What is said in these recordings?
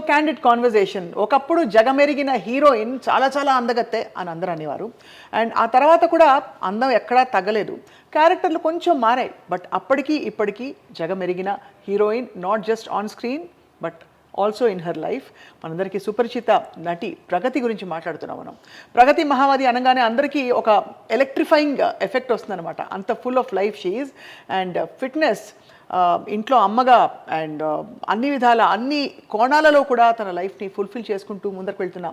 Candid conversation ఒకప్పుడు జగమెరిగిన heroine చాలా చాలా అందగత్తే అని అందరూ అనేవారు. అండ్ ఆ తర్వాత కూడా అందం ఎక్కడా తగ్గలేదు. క్యారెక్టర్లు కొంచెం మారాయి. బట్ అప్పటికీ ఇప్పటికీ జగమెరిగిన heroine not just on screen but also in her life మనందరికీ సుపరిచిత నటి ప్రగతి గురించి మాట్లాడుతున్నాం మనం. ప్రగతి మహావతి అనగానే అందరికీ ఒక ఎలక్ట్రిఫైయింగ్ ఎఫెక్ట్ వస్తుందన్నమాట. అంత ఫుల్ ఆఫ్ లైఫ్ షీఈ్ అండ్ ఫిట్నెస్ ఇంట్లో అమ్మగా అండ్ అన్ని విధాల అన్ని కోణాలలో కూడా తన లైఫ్ని ఫుల్ఫిల్ చేసుకుంటూ ముందరకు వెళ్తున్న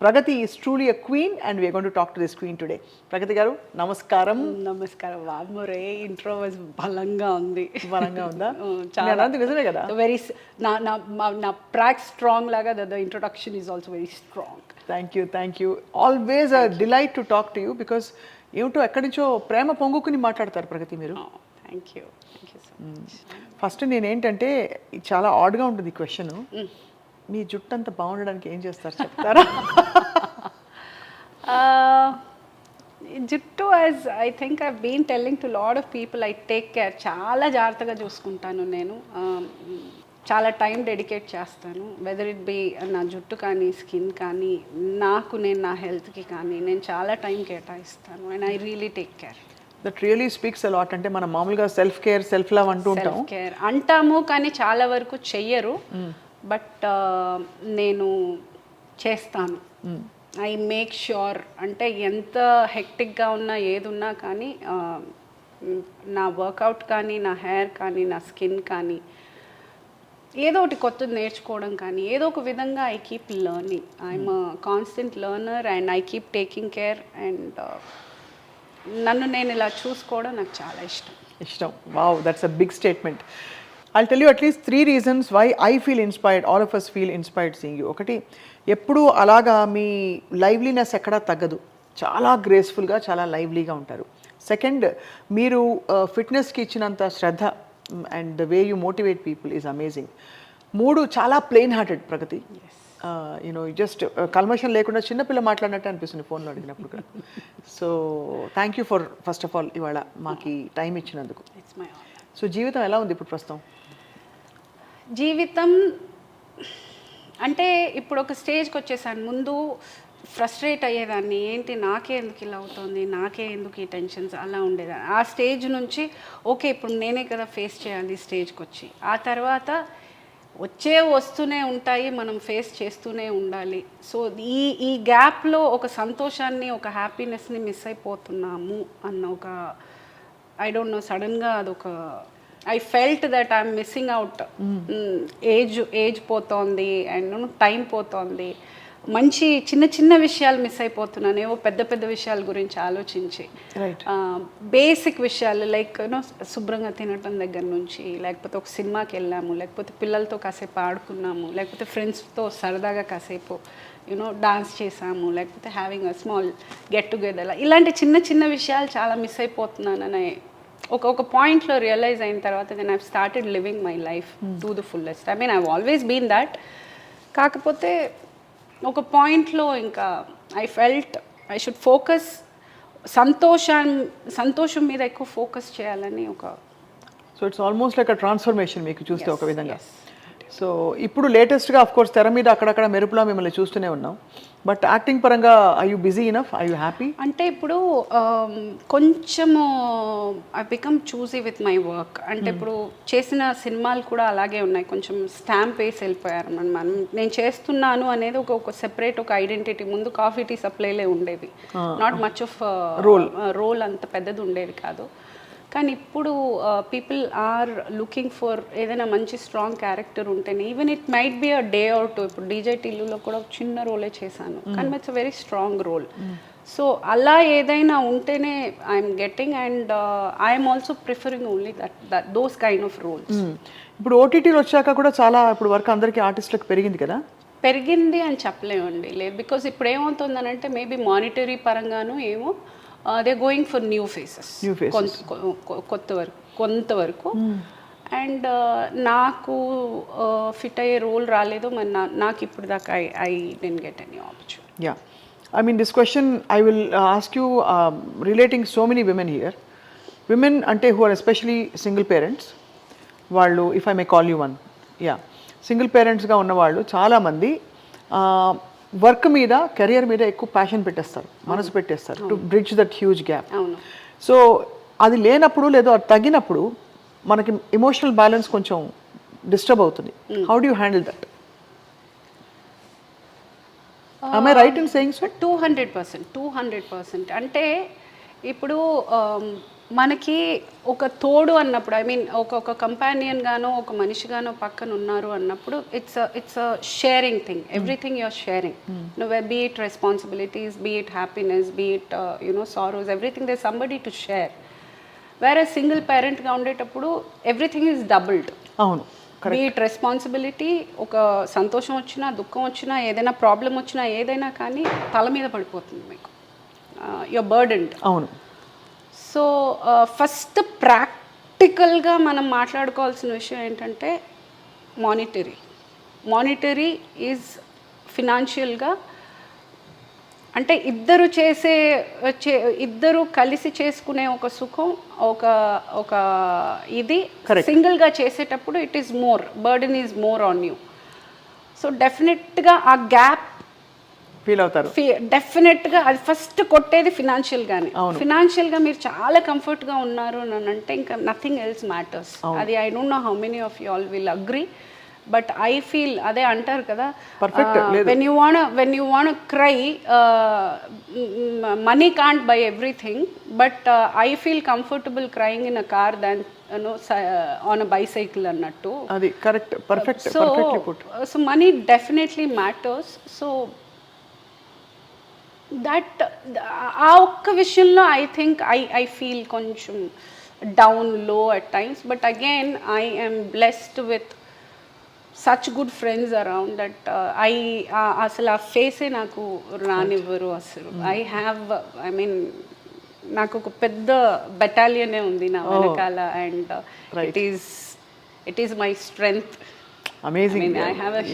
Pragathi is truly a queen and we going to talk to this queen today Pragathi garu నమస్కారం. నమస్కారం. వామరే ఇంట్రో వాజ్ బలంగా ఉంది. బలంగా ఉందా? అన్నది నిజమే కదా? వెరీ నా నా నా ప్రాక్ స్ట్రాంగ్ లాగా the introduction is also very strong thank you thank you always a delight to talk to you because ఏమిటో ఎక్కడి నుంచో ప్రేమ పొంగుకుని మాట్లాడతారు ప్రగతి మీరు. Thank you thank you so much first నేనేంటంటే చాలా ఆడ్గా ఉంటుంది క్వశ్చన్ మీ జుట్టు అంత బాగుండడానికి ఏం చేస్తారు? చెప్తారా? జుట్టు as I think I been telling to lot of people I take care చాలా జాగ్రత్తగా చూసుకుంటాను నేను. Um, చాలా టైం డెడికేట్ చేస్తాను. వెదర్ ఇట్ బి నా జుట్టు కానీ స్కిన్ కానీ నాకు నేను నా హెల్త్కి కానీ నేను చాలా టైం కేటాయిస్తాను. And I really take care that really speaks a lot అంటే మనం మామూలుగా సెల్ఫ్ కేర్ సెల్ఫ్ లవ్ అంటూ ఉంటాం. కేర్ అంటాము కానీ చాలా వరకు చెయ్యరు. బట్ నేను చేస్తాను. ఐ మేక్ ష్యూర్ అంటే ఎంత హెక్టిక్గా ఉన్నా ఏది ఉన్నా కానీ నా వర్కౌట్ కానీ నా హెయిర్ కానీ నా స్కిన్ కానీ ఏదో ఒకటి కొత్తది నేర్చుకోవడం కానీ ఏదో ఒక విధంగా I keep learning I'm constant learner and I keep taking care and నన్ను నేను ఇలా చూసుకోవడం నాకు చాలా ఇష్టం. ఇష్టం. Wow that's a big statement I tell you at least three reasons why I feel inspired all of us feel inspired seeing you ఒకటి ఎప్పుడూ అలాగా మీ లైవ్లీనెస్ ఎక్కడా తగ్గదు. చాలా గ్రేస్ఫుల్గా చాలా లైవ్లీగా ఉంటారు. సెకండ్ మీరు ఫిట్నెస్కి ఇచ్చినంత శ్రద్ధ and the way you motivate people is amazing మూడు చాలా plain hearted Pragathi you know just కల్మషం లేకుండా చిన్నపిల్ల మాట్లాడినట్టు అనిపిస్తుంది ఫోన్లో అడిగినప్పుడు కూడా. So thank you for first of all ఇవాళ మాకు టైం ఇచ్చినందుకు. ఇట్స్ మై సో జీవితం ఎలా ఉంది ఇప్పుడు ప్రస్తుతం? జీవితం అంటే ఇప్పుడు ఒక స్టేజ్కి వచ్చేసాను. ముందు ఫ్రస్ట్రేట్ అయ్యేదాన్ని. ఏంటి నాకే ఎందుకు ఇలా అవుతుంది? నాకే ఎందుకు ఈ టెన్షన్స్ అలా ఉండేదాన్ని. ఆ స్టేజ్ నుంచి ఓకే ఇప్పుడు నేనే కదా ఫేస్ చేయాలి స్టేజ్కి వచ్చి. ఆ తర్వాత వచ్చే వస్తూనే ఉంటాయి మనం ఫేస్ చేస్తూనే ఉండాలి. సో ఈ ఈ గ్యాప్లో ఒక సంతోషాన్ని ఒక హ్యాపీనెస్ని మిస్ అయిపోతున్నాము అన్న ఒక ఐ డోంట్ నో సడన్గా అదొక I felt that I'm missing out age age పోతోంది అండ్ టైం పోతోంది. మంచి చిన్న చిన్న విషయాలు మిస్ అయిపోతున్నాను ఏవో పెద్ద పెద్ద విషయాల గురించి ఆలోచించి బేసిక్ విషయాలు లైక్ యూనో శుభ్రంగా తినటం దగ్గర నుంచి లేకపోతే ఒక సినిమాకి వెళ్ళాము లేకపోతే పిల్లలతో కాసేపు ఆడుకున్నాము లేకపోతే ఫ్రెండ్స్తో సరదాగా కాసేపు యూనో డాన్స్ చేసాము లేకపోతే having a small get together ఇలాంటి చిన్న చిన్న విషయాలు చాలా మిస్ అయిపోతున్నానని ఒక ఒక పాయింట్లో రియలైజ్ అయిన తర్వాత then I started living my life to the fullest I mean I always been that కాకపోతే ఒక పాయింట్లో ఇంకా I felt I should focus సంతోషం సంతోషం మీద ఎక్కువ ఫోకస్ చేయాలని ఒక so it's almost like a transformation మీకు చూస్తే ఒక విధంగా. సో ఇప్పుడు లేటెస్ట్గా ఆఫ్ కోర్స్ తెర మీద అక్కడక్కడ మెరుపులా మిమ్మల్ని చూస్తూనే ఉన్నాం. బట్ యాక్టింగ్ పరంగా I you busy enough I you happy అంటే ఇప్పుడు um, కొంచెము I become choosy with my work అంటే ఇప్పుడు చేసిన సినిమాలు కూడా అలాగే ఉన్నాయి. కొంచెం స్టాంప్ వేసి వెళ్ళిపోయారు మనం మనం. నేను చేస్తున్నాను అనేది ఒక ఒక సెపరేట్ ఒక ఐడెంటిటీ ముందు కాఫీ టీ సప్లైలే ఉండేది. Not much of role role అంత పెద్దది ఉండేది కాదు. కానీ ఇప్పుడు పీపుల్ ఆర్ లుకింగ్ ఫర్ ఏదైనా మంచి స్ట్రాంగ్ క్యారెక్టర్ ఉంటేనే even it might be a day out too ఇప్పుడు డీజే టిల్లులో కూడా చిన్న రోలే చేశాను. కానీ it's a very strong role so అలా ఏదైనా ఉంటేనే I'm getting and I'm also preferring only that that those kind of roles ఇప్పుడు ఓటీటీలు వచ్చాక కూడా చాలా ఇప్పుడు వర్క్ అందరికీ ఆర్టిస్టులకు పెరిగింది కదా? పెరిగింది అని చెప్పలేమండి. లేదు బికాస్ ఇప్పుడు ఏమవుతుందనంటే మేబీ మానిటరీ పరంగాను ఏమో they going for new faces New faces. కొత్త వరకు కొంతవరకు. అండ్ నాకు ఫిట్ అయ్యే రోల్ రాలేదు మరి నా నాకు ఇప్పుడు దాకా I I didn't get any opportunity yeah I mean this question I will ask you relating so many women here women అంటే who are especially single parents వాళ్ళు if I may call you one yeah single పేరెంట్స్గా ఉన్నవాళ్ళు చాలామంది work మీద career మీద ఎక్కువ passion పెట్టేస్తారు మనసు పెట్టేస్తారు to bridge that huge gap so అది లేనప్పుడు లేదా అది తగ్గినప్పుడు మనకి ఎమోషనల్ బ్యాలెన్స్ కొంచెం డిస్టర్బ్ అవుతుంది. How do handle that I right in saying so two hundred percent two hundred percent అంటే ఇప్పుడు um, మనకి ఒక తోడు అన్నప్పుడు ఐ మీన్ ఒక ఒక కంపానియన్ గానో ఒక మనిషిగానో పక్కన ఉన్నారు అన్నప్పుడు it's it's uh sharing thing everything you're sharing నువ్వు be it responsibilities be it happiness be it you know sorrows everything they somebody to share వేరే సింగిల్ పేరెంట్గా ఉండేటప్పుడు ఎవ్రీథింగ్ ఈజ్ డబుల్డ్ అవును బీట్ రెస్పాన్సిబిలిటీ ఒక సంతోషం వచ్చినా దుఃఖం వచ్చినా ఏదైనా ప్రాబ్లం వచ్చినా ఏదైనా కానీ తల మీద పడిపోతుంది మీకు. యువర్ బర్డెండ్ అవును. సో ఫస్ట్ ప్రాక్టికల్గా మనం మాట్లాడుకోవాల్సిన విషయం ఏంటంటే మానిటరీ మానిటరీ ఈజ్ ఫినాన్షియల్గా అంటే ఇద్దరు చేసే చే ఇద్దరు కలిసి చేసుకునే ఒక సుఖం ఒక ఒక ఇది. సింగిల్గా చేసేటప్పుడు it is more burden is more on you so డెఫినెట్గా ఆ గ్యాప్ ఫీల్ అవుతారు. డెఫినెట్గా అది ఫస్ట్ కొట్టేది ఫినాన్షియల్గానే. అవును. ఫినాన్షియల్గా మీరు చాలా కంఫర్ట్గా ఉన్నారు అని అంటే ఇంకా నథింగ్ ఎల్స్ మ్యాటర్స్ అది I don't know how many of you all will agree but I feel అదే అంటారు కదా. When you want when you want cry money can't buy everything but I feel comfortable crying in a car than on a bicycle అన్నట్టు. అది correct perfect so so money definitely matters so that ఆ ఒక్క విషయంలో I think I I feel కొంచెం డౌన్లో at times but again I am blessed with such good friends around that I అసలు ఆ ఫేసే నాకు రానివ్వరు అసలు. ఐ హ్యావ్ ఐ మీన్ నాకు ఒక పెద్ద బెటాలియనే ఉంది నా వెనకాల and it is it is my strength amazing mean, I have a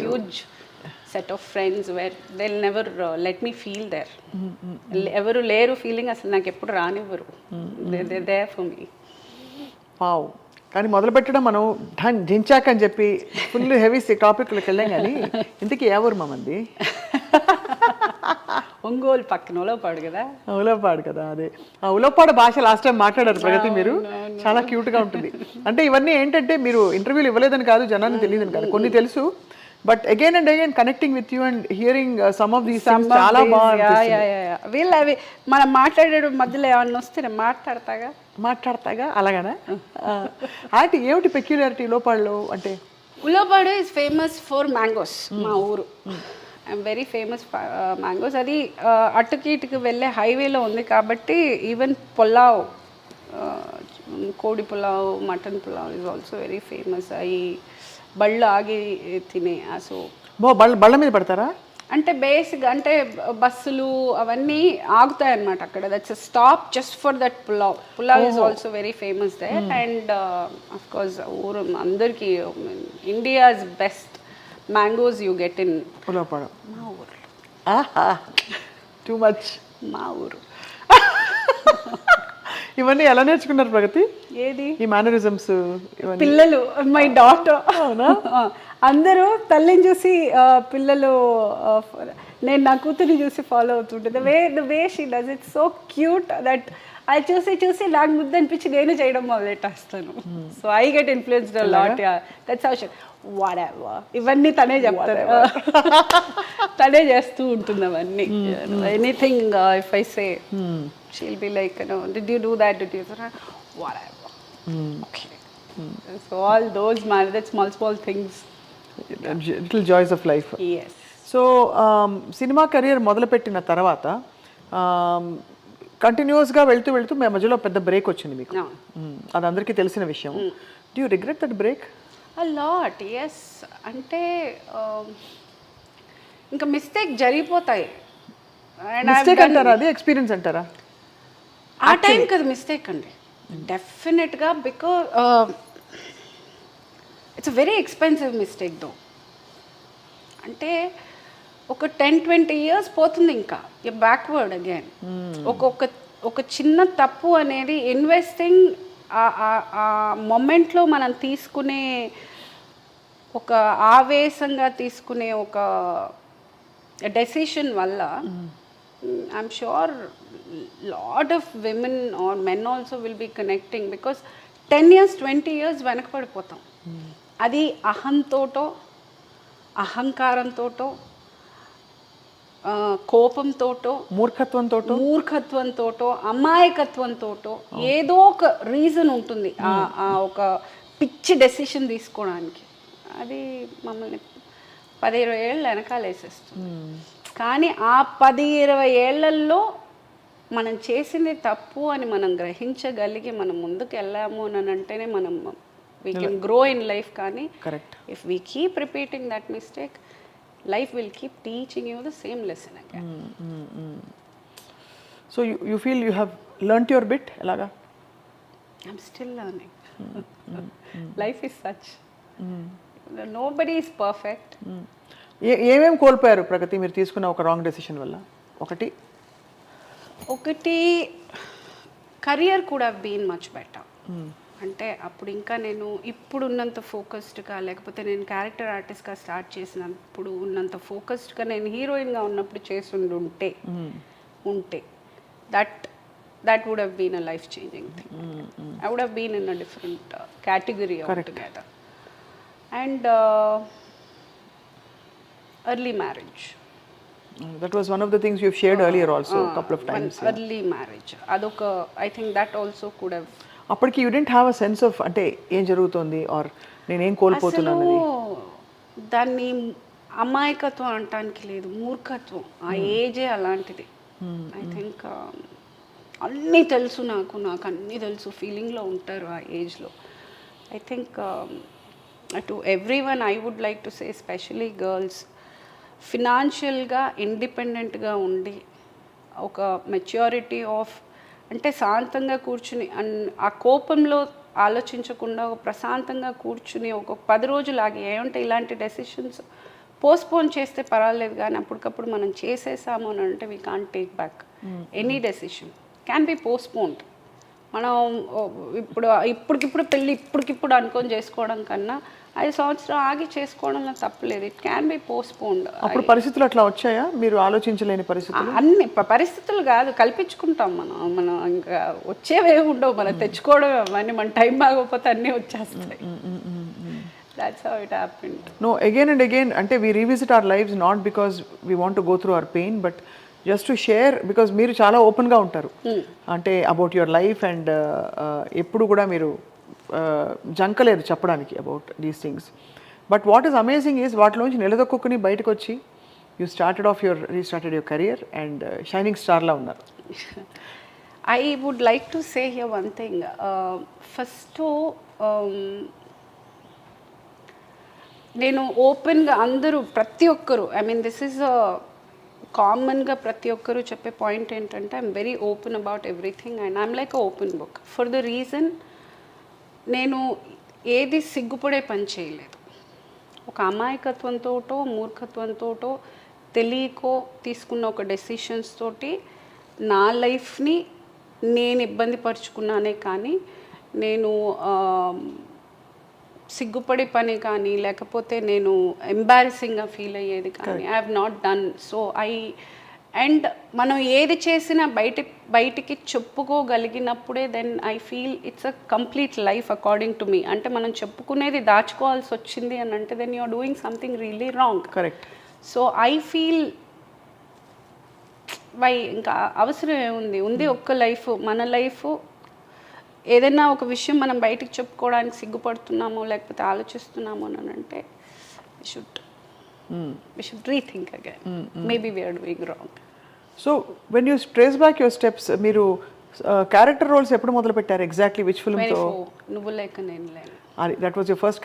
of friends where they'll never uh, let me feel there. ఎవరు లేరు ఫీలింగ్ అసలు నాకు ఎప్పుడు రానివ్వరు. They they for me wow కానీ మొదలు పెట్టడం మనం ఢన్ జించాక్ అని చెప్పి ఫుల్ హెవీ టాపిక్లోకి వెళ్ళాం కానీ ఇంతకీ ఎవరు మా మంది ఒంగోలు పక్కన పాడు కదా. ఉలవపాడు కదా అదే. ఆ ఉలవపాడు భాష లాస్ట్ టైం మాట్లాడారు ప్రగతి మీరు. చాలా క్యూట్గా ఉంటుంది. అంటే ఇవన్నీ ఏంటంటే మీరు ఇంటర్వ్యూలు ఇవ్వలేదని కాదు జనాన్ని తెలియదని కాదు. కొన్ని తెలుసు but again and again connecting with you and hearing some of these చాలా బాగా వీళ్ళు అవి మనం మాట్లాడే మధ్యలో ఏమన్నా వస్తే నేను మాట్లాడతాగా? మాట్లాడతాగా? అలాగనా? అంటే ఏమిటి పెక్యులారిటీ లోపాళ్ళు అంటే Ullapadu is famous for mangoes మా ఊరు. ఐఎమ్ వెరీ ఫేమస్ మ్యాంగోస్ అది uh, అటుకి ఇటుకి వెళ్ళే హైవేలో ఉంది కాబట్టి ఈవెన్ పులావ్ కోడి pulao mutton pulao is also very famous అవి బళ్ళు ఆగి తినే సో. బో బళ్ళ బళ్ళ మీద పడతారా? అంటే బేసిక్ అంటే బస్సులు అవన్నీ ఆగుతాయి అన్నమాట అక్కడ that's stop just for that pulao pulao is also very famous they and of course ఊరు అందరికీ India's best mangoes you get in Ulavapadu మా ఊరు టూ మచ్ మా ఊరు. ఇవన్నీ ఎలా నేర్చుకున్నారు ప్రగతి? ఏది? ఈ మేనరిజమ్స్ పిల్లలు మై డాటర్? అందరూ తల్లిని చూసి పిల్లలు నేను నా కూతుర్ని చూసి ఫాలో అవుతుంటే the way the way she does it so cute that అది చూసి చూసి నాకు ముద్ద అనిపించి నేను చేయడం మొదలెట్టేస్తాను. So I get influenced lot that's what ఇవన్నీ తనే చెప్తారు. తనే చేస్తూ ఉంటుంది అవన్నీ. Anything if I say she'll be like did you do that did you what So all those man, that small small things. Little joys of life Yes. So cinema career మొదలుపెట్టిన తర్వాత కంటిన్యూస్గా వెళ్తూ వెళ్తూ మీ మధ్యలో పెద్ద బ్రేక్ వచ్చింది మీకు. Mm, అది అందరికీ తెలిసిన విషయం. Do you regret that break lot, yes. అంటే um, ఇంకా మిస్టేక్ జరిగిపోతాయి. మిస్టేక్ అంటారా? అది ఎక్స్పీరియన్స్ అంటారా? ఆ టైం కదా మిస్టేక్ అండి. డెఫినెట్గా because it's very expensive mistake though అంటే ఒక టెన్ ట్వంటీ ఇయర్స్ పోతుంది ఇంకా. బ్యాక్వర్డ్ అగైన్ ఒక్కొక్క ఒక చిన్న తప్పు అనేది ఇన్వెస్టింగ్ ఆ మొమెంట్లో మనం తీసుకునే ఒక ఆవేశంగా తీసుకునే ఒక డెసిషన్ వల్ల I'm sure lot of women or men also will be connecting because ten years twenty years వెనకపడిపోతాం అది అహంతోటో అహంకారంతోటో కోపంతోటో మూర్ఖత్వంతో మూర్ఖత్వంతోటో అమాయకత్వంతోటో ఏదో ఒక రీజన్ ఉంటుంది ఆ ఆ ఒక పిచ్చి డెసిషన్ తీసుకోవడానికి. అది మమ్మల్ని పది ఇరవై ఏళ్ళు వెనకాలేసేస్తుంది. కానీ ఆ పది ఇరవై ఏళ్ళలో మనం చేసింది తప్పు అని మనం గ్రహించగలిగి మనం ముందుకు వెళ్ళాము అని అంటేనే మనం we can grow in life కానీ correct if we keep repeating that mistake life will keep teaching you the same lesson again so you feel you have learnt your bit ఎలాగా? I'm still learning. Life is such. Nobody is perfect. ఏ ఏమేమి కోల్పోయారు ప్రగతి? మీరు తీసుకున్న ఒక wrong decision వల్ల. ఒకటి ఒకటి career కూడా బీన్ మచ్ బెటర్ అంటే అప్పుడు ఇంకా నేను ఇప్పుడు ఉన్నంత ఫోకస్డ్గా లేకపోతే నేను క్యారెక్టర్ ఆర్టిస్ట్గా స్టార్ట్ చేసినప్పుడు ఉన్నంత ఫోకస్డ్గా నేను హీరోయిన్గా ఉన్నప్పుడు చేసి ఉంటే ఉంటే that that would have been a life changing thing I would have been in a different category together and early marriage that was one of the things you shared earlier also couple of times early marriage అదొక I think that also could have అప్పటికి you didn't have a sense of అంటే ఏం జరుగుతుంది are నేనేం కోల్పోతున్నాను దాన్ని అమాయకత్వం అనటానికి లేదు మూర్ఖత్వం ఆ ఏజే అలాంటిది. ఐ థింక్ అన్నీ తెలుసు నాకు నాకు అన్నీ తెలుసు ఫీలింగ్లో ఉంటారు ఆ ఏజ్లో. I think to every one I would like to say specially girls ఫినాన్షియల్గా ఇండిపెండెంట్గా ఉండి ఒక మెచ్యూరిటీ ఆఫ్ అంటే శాంతంగా కూర్చుని అన్- ఆ కోపంలో ఆలోచించకుండా ఒక ప్రశాంతంగా కూర్చుని ఒక పది రోజులు ఆగి ఏమంటే ఇలాంటి డెసిషన్స్ పోస్ట్పోన్ చేస్తే పర్వాలేదు కానీ అప్పటికప్పుడు మనం చేసేసాము అని అంటే we can't take back any decision can be postponed మనం ఇప్పుడు ఇప్పటికిప్పుడు పెళ్ళి ఇప్పటికిప్పుడు అనుకొని చేసుకోవడం కన్నా ఐదు సంవత్సరం ఆగి చేసుకోవడంలో తప్పలేదు. ఇట్ క్యాన్ బి పోస్ట్పోన్డ్ అప్పుడు పరిస్థితులు అట్లా వచ్చాయా? మీరు ఆలోచించలేని పరిస్థితులు? అన్ని పరిస్థితులు కాదు. కల్పించుకుంటాం మనం. మనం ఇంకా వచ్చేవే ఉండవు. మనం తెచ్చుకోవడం అవన్నీ. మన టైం బాగోకపోతే అన్నీ వచ్చేస్తాయి. నో అగైన్ అండ్ అగైన్ అంటే we revisit our life not because we want go through our pain but just to share because మీరు చాలా ఓపెన్గా ఉంటారు. అంటే అబౌట్ యువర్ లైఫ్ అండ్ ఎప్పుడు కూడా మీరు జంకలేదు చెప్పడానికి about these things but what is amazing is వాటిలోంచి నిలదొక్కుని బయటకు వచ్చి you started off your restarted your career and shining స్టార్లా ఉన్నారు. I would like to say here one thing first నేను ఓపెన్గా అందరూ ప్రతి ఒక్కరు ఐ మీన్ దిస్ ఈజ్ కామన్గా ప్రతి ఒక్కరూ చెప్పే పాయింట్ ఏంటంటే I'm very open about everything and I'm like open book for the reason నేను ఏది సిగ్గుపడే పని చేయలేదు. ఒక అమాయకత్వంతోటో మూర్ఖత్వంతోటో తెలియకో తీసుకున్న ఒక డెసిషన్స్ తోటి నా లైఫ్ని నేను ఇబ్బంది పరుచుకున్నానే కానీ నేను సిగ్గుపడే పని కానీ లేకపోతే నేను ఎంబారసింగ్గా ఫీల్ అయ్యేది కానీ I have not done so I and మనం ఏది చేసినా బయట బయటికి చెప్పుకోగలిగినప్పుడే then I feel it's a complete life according to me అంటే మనం చెప్పుకునేది దాచుకోవాల్సి వచ్చింది అని అంటే then you are doing something really wrong correct so I feel why ఇంకా అవసరం ఏముంది? ఉంది ఒక్క లైఫ్ మన లైఫ్ ఏదైనా ఒక విషయం మనం బయటికి చెప్పుకోవడానికి సిగ్గుపడుతున్నామో లేకపోతే ఆలోచిస్తున్నామో అని అంటే should rethink again maybe we're doing wrong so when you trace back your steps మీరు క్యారెక్టర్ రోల్స్ ఎప్పుడు మొదలు పెట్టారు ఎగ్జాక్ట్లీ విచ్ ఫోర్ నువ్వు లేక నేను దట్ వాజ్ యువర్ ఫస్ట్